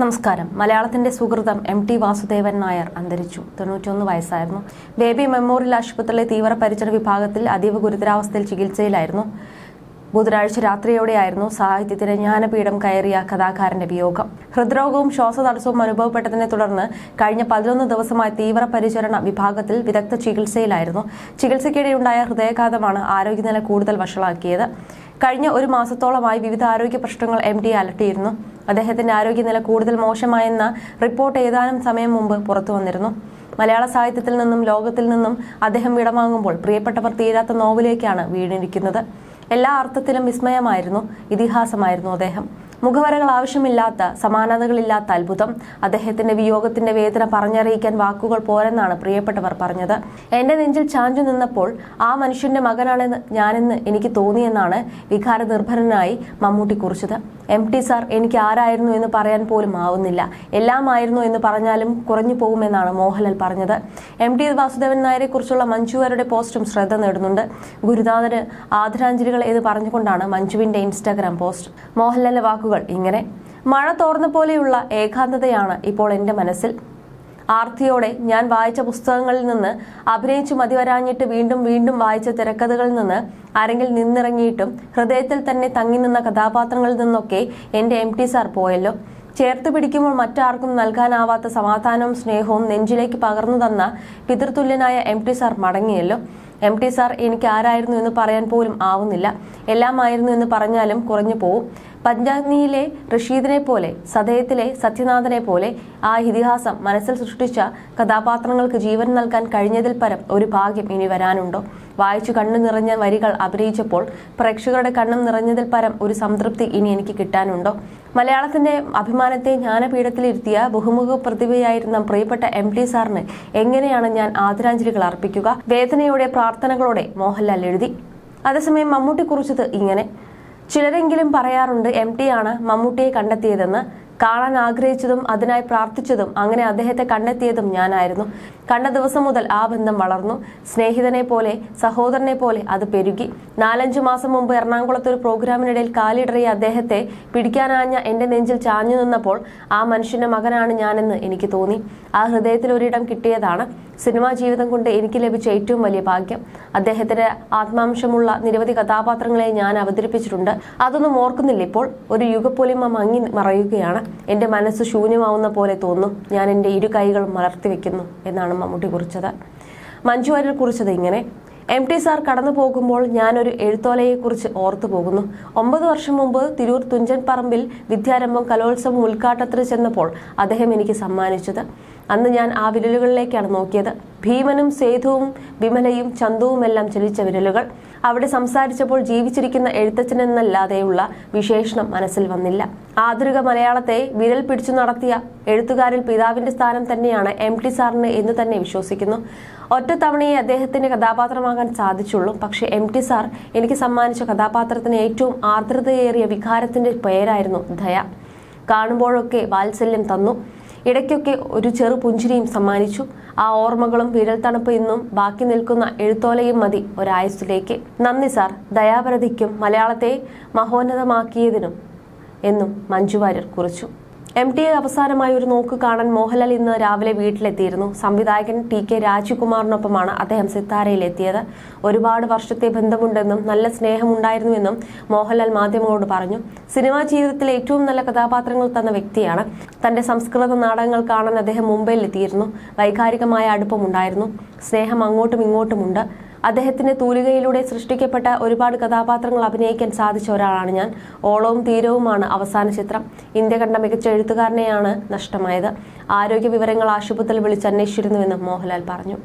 നമസ്കാരം. മലയാളത്തിന്റെ സുഹൃതം M T Vasudevan Nair അന്തരിച്ചു. തൊണ്ണൂറ്റിയൊന്ന് വയസ്സായിരുന്നു. ബേബി മെമ്മോറിയൽ ആശുപത്രിയിലെ തീവ്രപരിചരണ വിഭാഗത്തിൽ അതീവ ഗുരുതരാവസ്ഥയിൽ ചികിത്സയിലായിരുന്നു. ബുധനാഴ്ച രാത്രിയോടെയായിരുന്നു സാഹിത്യത്തിന് ജ്ഞാനപീഠം കയറിയ കഥാകാരന്റെ വിയോഗം. ഹൃദ്രോഗവും ശ്വാസതടസ്സവും അനുഭവപ്പെട്ടതിനെ തുടർന്ന് കഴിഞ്ഞ പതിനൊന്ന് ദിവസമായി തീവ്രപരിചരണ വിഭാഗത്തിൽ വിദഗ്ധ ചികിത്സയിലായിരുന്നു. ചികിത്സയ്ക്കിടെയുണ്ടായ ഹൃദയാഘാതമാണ് ആരോഗ്യനില കൂടുതൽ വഷളാക്കിയത്. കഴിഞ്ഞ ഒരു മാസത്തോളമായി വിവിധ ആരോഗ്യ പ്രശ്നങ്ങൾ എം ഡി അലട്ടിയിരുന്നു. അദ്ദേഹത്തിന്റെ ആരോഗ്യനില കൂടുതൽ മോശമായെന്ന റിപ്പോർട്ട് ഏതാനും സമയം മുമ്പ് പുറത്തു വന്നിരുന്നു. മലയാള സാഹിത്യത്തിൽ നിന്നും ലോകത്തിൽ നിന്നും അദ്ദേഹം വിടവാങ്ങുമ്പോൾ പ്രിയപ്പെട്ടവർ തീരാത്ത നോവിലേക്കാണ് വീണിരിക്കുന്നത്. എല്ലാ അർത്ഥത്തിലും വിസ്മയമായിരുന്നു ഇതിഹാസമായിരുന്നു അദ്ദേഹം. മുഖവരകൾ ആവശ്യമില്ലാത്ത സമാനതകളില്ലാത്ത അത്ഭുതം. അദ്ദേഹത്തിന്റെ വിയോഗത്തിന്റെ വേദന പറഞ്ഞറിയിക്കാൻ വാക്കുകൾ പോരെന്നാണ് പ്രിയപ്പെട്ടവർ പറഞ്ഞത്. എന്റെ നെഞ്ചിൽ ചാഞ്ചു നിന്നപ്പോൾ ആ മനുഷ്യന്റെ മകനാണെന്ന് ഞാനെന്ന് എനിക്ക് തോന്നിയെന്നാണ് വികാര നിർഭരനായി മമ്മൂട്ടി കുറിച്ചത്. എം ടി സാർ എനിക്ക് ആരായിരുന്നു എന്ന് പറയാൻ പോലും ആവുന്നില്ല. എല്ലാമായിരുന്നു എന്ന് പറഞ്ഞാലും കുറഞ്ഞു പോകുമെന്നാണ് മോഹൻലാൽ പറഞ്ഞത്. എം ടി വാസുദേവൻ നായരെ കുറിച്ചുള്ള മഞ്ജുവാരുടെ പോസ്റ്റും ശ്രദ്ധ നേടുന്നുണ്ട്. ഗുരുനാഥന് ആദരാഞ്ജലികൾ എന്ന് പറഞ്ഞുകൊണ്ടാണ് മഞ്ജുവിന്റെ ഇൻസ്റ്റാഗ്രാം പോസ്റ്റ്. മോഹൻലാലിന്റെ വാക്കുകൾ ഇങ്ങനെ മഴ തോർന്ന പോലെയുള്ള ഏകാന്തതയാണ് ഇപ്പോൾ എന്റെ മനസ്സിൽ. ആർത്തിയോടെ ഞാൻ വായിച്ച പുസ്തകങ്ങളിൽ നിന്ന് അഭിനയിച്ചു മതിവരാഞ്ഞിട്ട് വീണ്ടും വീണ്ടും വായിച്ച തിരക്കഥകളിൽ നിന്ന് ആരെങ്കിൽ നിന്നിറങ്ങിയിട്ടും ഹൃദയത്തിൽ തന്നെ തങ്ങി നിന്ന കഥാപാത്രങ്ങളിൽ നിന്നൊക്കെ എന്റെ എം ടി സാർ പോയല്ലോ. ചേർത്ത് പിടിക്കുമ്പോൾ മറ്റാർക്കും നൽകാനാവാത്ത സമാധാനവും സ്നേഹവും നെഞ്ചിലേക്ക് പകർന്നു തന്ന പിതൃതുല്യനായ എം ടി സാർ മടങ്ങിയല്ലോ. എം ടി സാർ എനിക്ക് ആരായിരുന്നു എന്ന് പറയാൻ പോലും ആവുന്നില്ല. എല്ലാമായിരുന്നു എന്ന് പറഞ്ഞാലും കുറഞ്ഞു പോവും. പഞ്ചാഗ്നിയിലെ റഷീദിനെ പോലെ സദയത്തിലെ സത്യനാഥനെ പോലെ ആ ഇതിഹാസം മനസ്സിൽ സൃഷ്ടിച്ച കഥാപാത്രങ്ങൾക്ക് ജീവൻ നൽകാൻ കഴിഞ്ഞതിൽ പരം ഒരു ഭാഗ്യം ഇനി വരാനുണ്ടോ? വായിച്ചു കണ്ണു നിറഞ്ഞ വരികൾ അഭിനയിച്ചപ്പോൾ പ്രേക്ഷകരുടെ കണ്ണും നിറഞ്ഞതിൽ പരം ഒരു സംതൃപ്തി ഇനി എനിക്ക് കിട്ടാനുണ്ടോ? മലയാളത്തിന്റെ അഭിമാനത്തെ ജ്ഞാനപീഠത്തിലിരുത്തിയ ബഹുമുഖ പ്രതിഭയായിരുന്ന പ്രിയപ്പെട്ട എം ടി സാറിന് എങ്ങനെയാണ് ഞാൻ ആദരാഞ്ജലികൾ അർപ്പിക്കുക? വേദനയോടെ പ്രാർത്ഥനകളോടെ മോഹൻലാൽ എഴുതി. അതേസമയം മമ്മൂട്ടി കുറിച്ചത് ഇങ്ങനെ. ചിലരെങ്കിലും പറയാറുണ്ട് എം ടി ആണ് മമ്മൂട്ടിയെ കണ്ടെത്തിയതെന്ന്. കാണാൻ ആഗ്രഹിച്ചതും അതിനായി പ്രാർത്ഥിച്ചതും അങ്ങനെ അദ്ദേഹത്തെ കണ്ടെത്തിയതും ഞാനായിരുന്നു. കണ്ട ദിവസം മുതൽ ആ ബന്ധം വളർന്നു. സ്നേഹിതനെ പോലെ സഹോദരനെ പോലെ അത് പെരുകി. നാലഞ്ചു മാസം മുമ്പ് എറണാകുളത്ത് ഒരു പ്രോഗ്രാമിനിടയിൽ കാലിടറിയ അദ്ദേഹത്തെ പിടിക്കാനാഞ്ഞ എന്റെ നെഞ്ചിൽ ചാഞ്ഞു നിന്നപ്പോൾ ആ മനുഷ്യന്റെ മകനാണ് ഞാനെന്ന് എനിക്ക് തോന്നി. ആ ഹൃദയത്തിൽ ഒരിടം കിട്ടിയതാണ് സിനിമാ ജീവിതം കൊണ്ട് എനിക്ക് ലഭിച്ച ഏറ്റവും വലിയ ഭാഗ്യം. അദ്ദേഹത്തിന്റെ ആത്മാംശമുള്ള നിരവധി കഥാപാത്രങ്ങളെ ഞാൻ അവതരിപ്പിച്ചിട്ടുണ്ട്. അതൊന്നും ഓർക്കുന്നില്ല ഇപ്പോൾ. ഒരു യുഗപ്പൊലിമ മങ്ങി മറയുകയാണ് എന്റെ മനസ്സ് ശൂന്യമാവുന്ന പോലെ തോന്നും ഞാൻ എന്റെ ഇരു കൈകളും മലർത്തി വെക്കുന്നു എന്നാണ് മമ്മൂട്ടി കുറിച്ചത്. മഞ്ജു വാര്യർ കുറിച്ചത് ഇങ്ങനെ എം ടി സാർ കടന്നു പോകുമ്പോൾ ഞാനൊരു എഴുത്തോലയെക്കുറിച്ച് ഓർത്തു പോകുന്നു. ഒമ്പത് വർഷം മുമ്പ് തിരൂർ തുഞ്ചൻ പറമ്പിൽ വിദ്യാരംഭം കലോത്സവം ഉദ്ഘാടനത്തിന് ചെന്നപ്പോൾ അദ്ദേഹം എനിക്ക് സമ്മാനിച്ചത്. അന്ന് ഞാൻ ആ വിരലുകളിലേക്കാണ് നോക്കിയത്. ഭീമനും സേതുവും വിമലയും ചന്തുവുമെല്ലാം ചലിച്ച വിരലുകൾ. അവിടെ സംസാരിച്ചപ്പോൾ ജീവിച്ചിരിക്കുന്ന എഴുത്തച്ഛനെന്നല്ലാതെയുള്ള വിശേഷണം മനസ്സിൽ വന്നില്ല. ആധുനിക മലയാളത്തെ വിരൽ പിടിച്ചു നടത്തിയ എഴുത്തുകാരിൽ പിതാവിന്റെ സ്ഥാനം തന്നെയാണ് എം ടി സാറിന് എന്ന് തന്നെ വിശ്വസിക്കുന്നു. ഒറ്റത്തവണയെ അദ്ദേഹത്തിന്റെ കഥാപാത്രമാകാൻ സാധിച്ചുള്ളൂ. പക്ഷേ എം ടി സാർ എനിക്ക് സമ്മാനിച്ച കഥാപാത്രത്തിന് ഏറ്റവും ആർദ്രതയേറിയ വികാരത്തിന്റെ പേരായിരുന്നു ദയ കാണുമ്പോഴൊക്കെ വാത്സല്യം തന്നു. ഇടയ്ക്കൊക്കെ ഒരു ചെറു പുഞ്ചിരിയും സമ്മാനിച്ചു. ആ ഓർമ്മകളും വിരൽ തണുപ്പ് ഇന്നും ബാക്കി നിൽക്കുന്ന എഴുത്തോലയും മതി ഒരായുസ്സിലേക്ക്. നന്ദി സാർ. ദയാപരതിക്കും മലയാളത്തെ മഹോന്നതമാക്കിയതിനും എന്നും മഞ്ജു വാര്യർ കുറിച്ചു. എം ടി എ അവസാനമായി ഒരു നോക്ക് കാണാൻ മോഹൻലാൽ ഇന്ന് രാവിലെ വീട്ടിലെത്തിയിരുന്നു. സംവിധായകൻ ടി കെ രാജ്കുമാറിനൊപ്പമാണ് അദ്ദേഹം സിത്താരയിലെത്തിയത്. ഒരുപാട് വർഷത്തെ ബന്ധമുണ്ടെന്നും നല്ല സ്നേഹമുണ്ടായിരുന്നുവെന്നും മോഹൻലാൽ മാധ്യമങ്ങളോട് പറഞ്ഞു. സിനിമാ ജീവിതത്തിലെ ഏറ്റവും നല്ല കഥാപാത്രങ്ങൾ തന്ന വ്യക്തിയാണ്. തന്റെ സംസ്കൃത നാടകങ്ങൾ കാണാൻ അദ്ദേഹം മുംബൈയിൽ എത്തിയിരുന്നു വൈകാരികമായ അടുപ്പമുണ്ടായിരുന്നു. സ്നേഹം അങ്ങോട്ടും ഇങ്ങോട്ടുമുണ്ട്. അദ്ദേഹത്തിന്റെ തൂലികയിലൂടെ സൃഷ്ടിക്കപ്പെട്ട ഒരുപാട് കഥാപാത്രങ്ങൾ അഭിനയിക്കാൻ സാധിച്ച ഒരാളാണ് ഞാൻ. ഓളവും തീരവുമാണ് അവസാന ചിത്രം. ഇന്ത്യ കണ്ട മികച്ച എഴുത്തുകാരനെയാണ് നഷ്ടമായത്. ആരോഗ്യ വിവരങ്ങൾ ആശുപത്രിയിൽ വിളിച്ച് അന്വേഷിച്ചിരുന്നുവെന്ന് മോഹൻലാൽ പറഞ്ഞു.